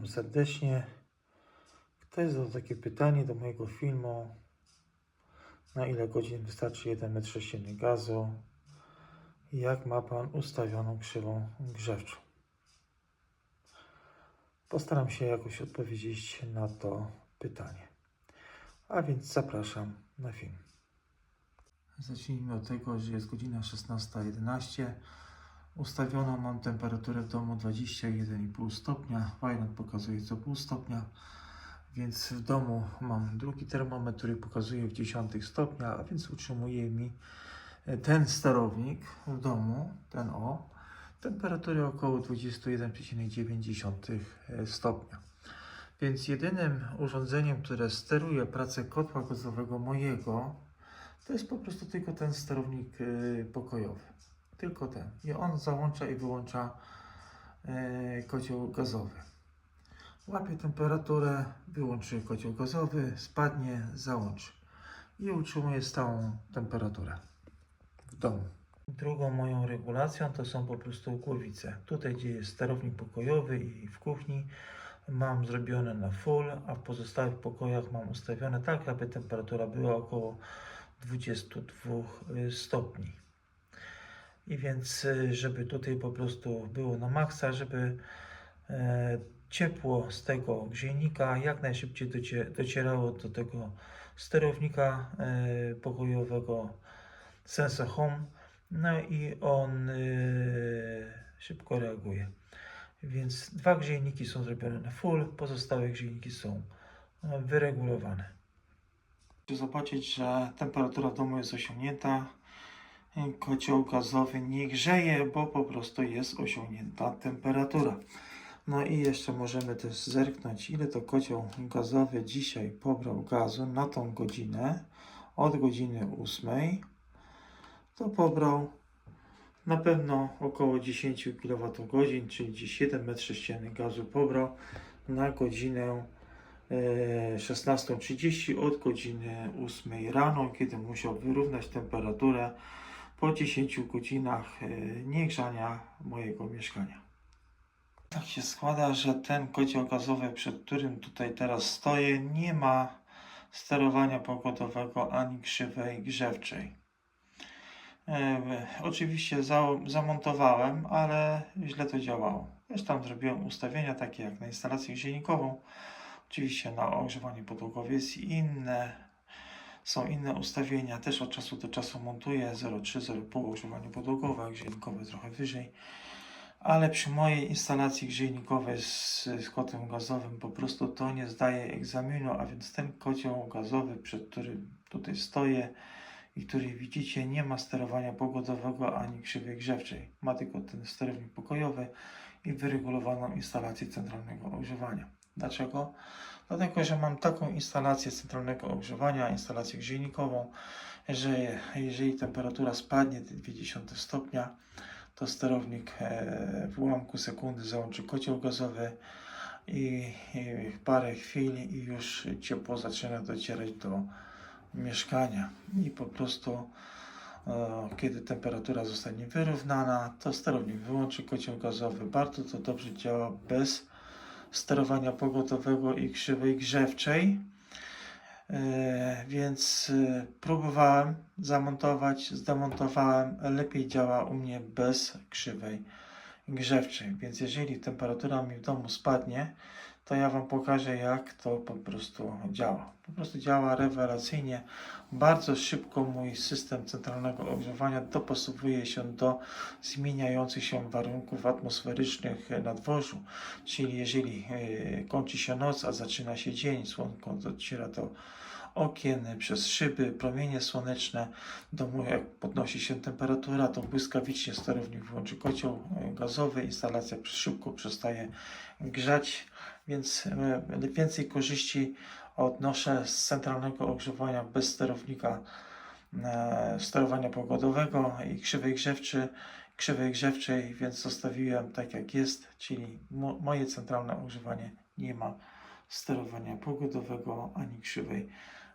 Witam serdecznie. Ktoś zadał takie pytanie do mojego filmu. Na ile godzin wystarczy 1 metr sześcienny gazu? I Jak ma Pan ustawioną krzywą grzewczą? Postaram się jakoś odpowiedzieć na to pytanie. A więc zapraszam na film. Zacznijmy od tego, że jest godzina 16.11. Ustawioną mam temperaturę w domu 21,5 stopnia. Wajland pokazuje co pół stopnia. Więc w domu mam drugi termometr, który pokazuje w 10 stopnia, a więc utrzymuje mi e, ten sterownik w domu, ten o, temperatury około 21,9 stopnia. Więc jedynym urządzeniem, które steruje pracę kotła gazowego mojego, to jest po prostu tylko ten sterownik y, pokojowy. Tylko ten. I on załącza i wyłącza y, kocioł gazowy. Łapie temperaturę, wyłączy kocioł gazowy, spadnie, załączy. I utrzymuje stałą temperaturę w domu. Drugą moją regulacją to są po prostu głowice. Tutaj, gdzie jest sterownik pokojowy i w kuchni, mam zrobione na full, a w pozostałych pokojach mam ustawione tak, aby temperatura była około 22 stopni. I więc, y, żeby tutaj po prostu było na maksa, żeby e, ciepło z tego grzejnika jak najszybciej docie, docierało do tego sterownika e, pokojowego Sensa Home. No i on y, szybko reaguje. Więc dwa grzejniki są zrobione na full, pozostałe grzejniki są e, wyregulowane. Zobaczyć, że temperatura w domu jest osiągnięta. Kocioł gazowy nie grzeje, bo po prostu jest osiągnięta temperatura. No i jeszcze możemy też zerknąć, ile to kocioł gazowy dzisiaj pobrał gazu na tą godzinę. Od godziny 8 to pobrał na pewno około 10 kWh, czyli gdzieś 1 m3 gazu pobrał na godzinę e, 16.30 od godziny 8 rano, kiedy musiał wyrównać temperaturę po 10 godzinach e, niegrzania mojego mieszkania. Tak się składa, że ten kocioł gazowy, przed którym tutaj teraz stoję, nie ma sterowania pogodowego ani krzywej grzewczej. E, oczywiście za, zamontowałem, ale źle to działało. Też tam zrobiłem ustawienia takie jak na instalację grzejnikową. Oczywiście na ogrzewanie podłogowe jest inne. Są inne ustawienia. Też od czasu do czasu montuję 0,3-0,5 ogrzewanie podłogowe, grzejnikowe trochę wyżej. Ale przy mojej instalacji grzejnikowej z, z kotłem gazowym po prostu to nie zdaje egzaminu, a więc ten kocioł gazowy, przed którym tutaj stoję, i który widzicie nie ma sterowania pogodowego ani krzywej grzewczej. Ma tylko ten sterownik pokojowy i wyregulowaną instalację centralnego ogrzewania. Dlaczego? Dlatego, że mam taką instalację centralnego ogrzewania, instalację grzejnikową, że jeżeli temperatura spadnie do 20 stopnia, to sterownik e, w ułamku sekundy załączy kocioł gazowy i, parę chwil i już ciepło zaczyna docierać do mieszkania i po prostu kiedy temperatura zostanie wyrównana, to sterownik wyłączy kocioł gazowy. Bardzo to dobrze działa bez sterowania pogodowego i krzywej grzewczej. E, więc e, próbowałem zamontować, zdemontowałem. Lepiej działa u mnie bez krzywej grzewczej. Więc jeżeli temperatura mi w domu spadnie, to ja Wam pokażę, jak to po prostu działa. Po prostu działa rewelacyjnie. Bardzo szybko mój system centralnego ogrzewania dopasowuje się do zmieniających się warunków atmosferycznych na dworzu. Czyli jeżeli e, kończy się noc, a zaczyna się dzień, słonko dociera do okien, przez szyby, promienie słoneczne, domu jak podnosi się temperatura, to błyskawicznie sterownik wyłączy kocioł e, gazowy, instalacja szybko przestaje grzać, więc e, więcej korzyści odnoszę z centralnego ogrzewania bez sterownika e, sterowania pogodowego i krzywej grzewczy, krzywej grzewczej, więc zostawiłem tak jak jest, czyli mo moje centralne ogrzewanie nie ma sterowania pogodowego ani krzywej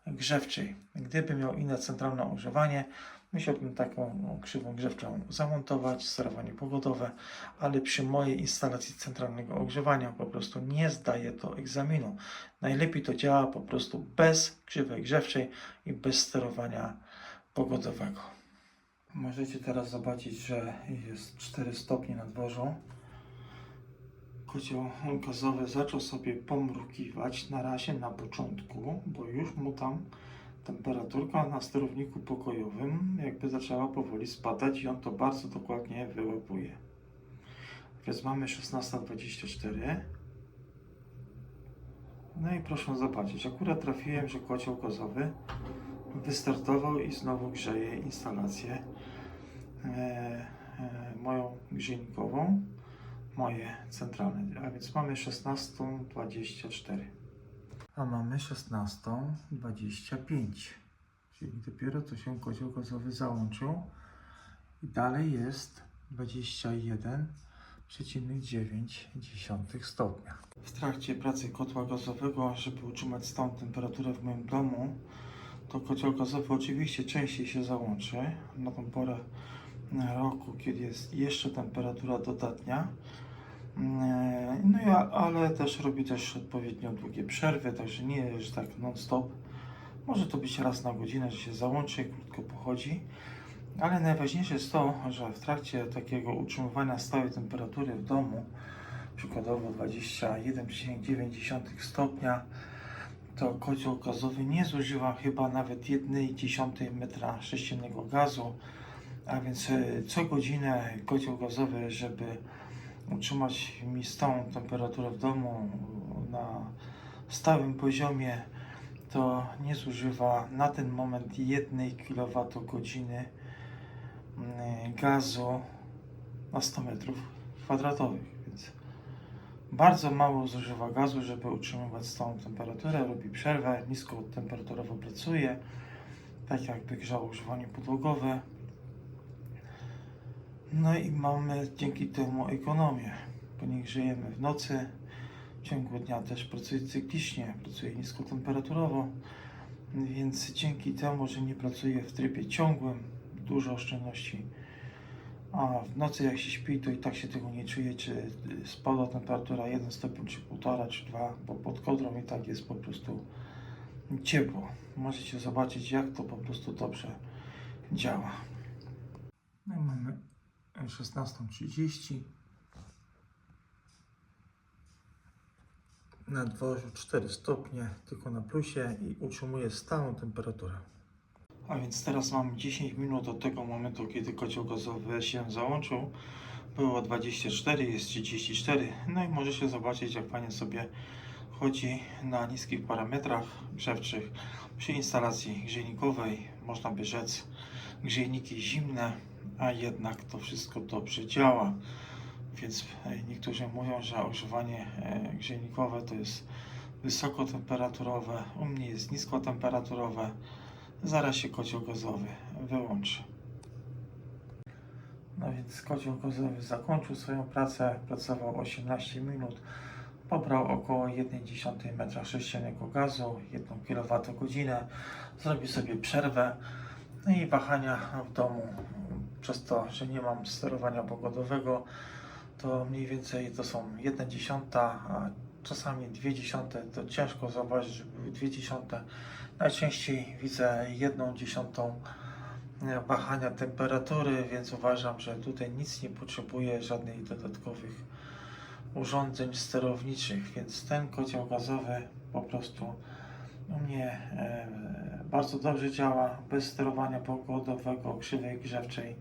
grzewczej. Gdybym miał inne centralne ogrzewanie, musiałbym taką no, krzywą grzewczą zamontować, sterowanie pogodowe, ale przy mojej instalacji centralnego ogrzewania po prostu nie zdaje to egzaminu. Najlepiej to działa po prostu bez krzywej grzewczej i bez sterowania pogodowego. Możecie teraz zobaczyć, że jest 4 stopnie na dworzu. Kocioł gazowy zaczął sobie pomrukiwać na razie na początku, bo już mu tam temperaturka na sterowniku pokojowym jakby zaczęła powoli spadać i on to bardzo dokładnie wyłapuje. Więc mamy 16.24. No i proszę zobaczyć, akurat trafiłem, że kocioł gazowy wystartował i znowu grzeje instalację e, e, moją grzejnikową, moje centralne, a więc mamy 16.24. A mamy 16.25, czyli dopiero co się kocioł gazowy załączył i dalej jest 21,9 stopnia. W trakcie pracy kotła gazowego, żeby utrzymać stałą temperaturę w moim domu, to kocioł gazowy oczywiście częściej się załączy na tą porę roku, kiedy jest jeszcze temperatura dodatnia. E, No i, ale też robi też odpowiednio długie przerwy, także nie jest tak non-stop. Może to być raz na godzinę, że się załączy, krótko pochodzi. Ale najważniejsze jest to, że w trakcie takiego utrzymywania stałej temperatury w domu, przykładowo 21,9 stopnia, to kocioł gazowy nie zużywa chyba nawet 1,1 metra sześciennego gazu, a więc e, co godzinę kocioł gazowy, żeby utrzymać mi stałą temperaturę w domu na stałym poziomie, to nie zużywa na ten moment 1 kWh mm, gazu na 100 metrów kwadratowych, więc bardzo mało zużywa gazu, żeby utrzymywać stałą temperaturę, robi przerwę, nisko temperaturowo pracuje, tak jakby grzało ogrzewanie podłogowe. No i mamy dzięki temu ekonomię, bo nie grzejemy w nocy, w ciągu dnia też pracuje cyklicznie, pracuje niskotemperaturowo, więc dzięki temu, że nie pracuje w trybie ciągłym, dużo oszczędności. A w nocy jak się śpi, to i tak się tego nie czuje, czy spada temperatura 1 stopień, czy 1,5, czy 2, bo pod kodrą i tak jest po prostu ciepło. Możecie zobaczyć, jak to po prostu dobrze działa. No mamy 16.30. Na dworzu 4 stopnie, tylko na plusie i utrzymuje stałą temperaturę. A więc teraz mam 10 minut od tego momentu, kiedy kocioł gazowy się załączył. Było 24, jest 34. No i możecie zobaczyć, jak fajnie sobie chodzi na niskich parametrach grzewczych. Przy instalacji grzejnikowej można by rzec grzejniki zimne, a jednak to wszystko dobrze działa. Więc e, niektórzy mówią, że ogrzewanie e, grzejnikowe to jest wysokotemperaturowe, u mnie jest niskotemperaturowe. Zaraz się kocioł gazowy wyłączy. No więc kocioł gazowy zakończył swoją pracę, pracował 18 minut, pobrał około 1,1 m3 gazu, 1 kWh, zrobił sobie przerwę, no i wahania w domu, przez to, że nie mam sterowania pogodowego, to mniej więcej to są 1 dziesiąta, a czasami 2 dziesiąte, to ciężko zauważyć, że były 2 dziesiąte. Najczęściej widzę 1 dziesiątą e, wahania temperatury, więc uważam, że tutaj nic nie potrzebuję, żadnych dodatkowych urządzeń sterowniczych, więc ten kocioł gazowy po prostu u mnie e, bardzo dobrze działa, bez sterowania pogodowego, krzywej grzewczej.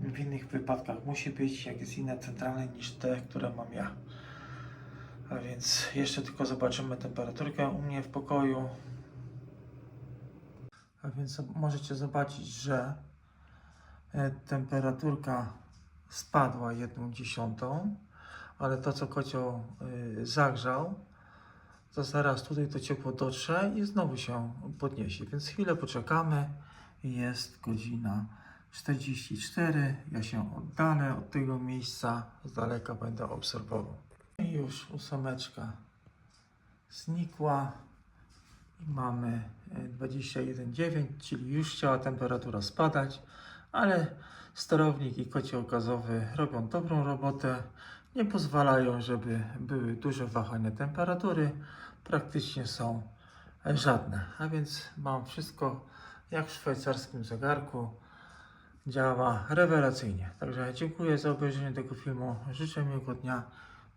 W innych wypadkach musi być, jak jest inne centralne niż te, które mam ja. A więc jeszcze tylko zobaczymy temperaturkę u mnie w pokoju. A więc możecie zobaczyć, że e, temperaturka spadła jedną dziesiątą, ale to co kocioł y, zagrzał, zaraz tutaj to ciepło dotrze i znowu się podniesie. Więc chwilę poczekamy. Jest godzina 44. Ja się oddalę od tego miejsca. Z daleka będę obserwował. I już ósemeczka znikła. I mamy e, 21,9, czyli już chciała temperatura spadać, ale sterownik i kocioł gazowy robią dobrą robotę. Nie pozwalają, żeby były duże wahania temperatury. Praktycznie są żadne. A więc mam wszystko jak w szwajcarskim zegarku. Działa rewelacyjnie. Także dziękuję za obejrzenie tego filmu. Życzę miłego dnia.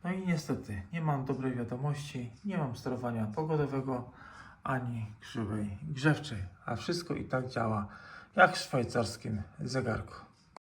No i niestety nie mam dobrej wiadomości, nie mam sterowania pogodowego ani krzywej grzewczej, a wszystko i tak działa jak w szwajcarskim zegarku.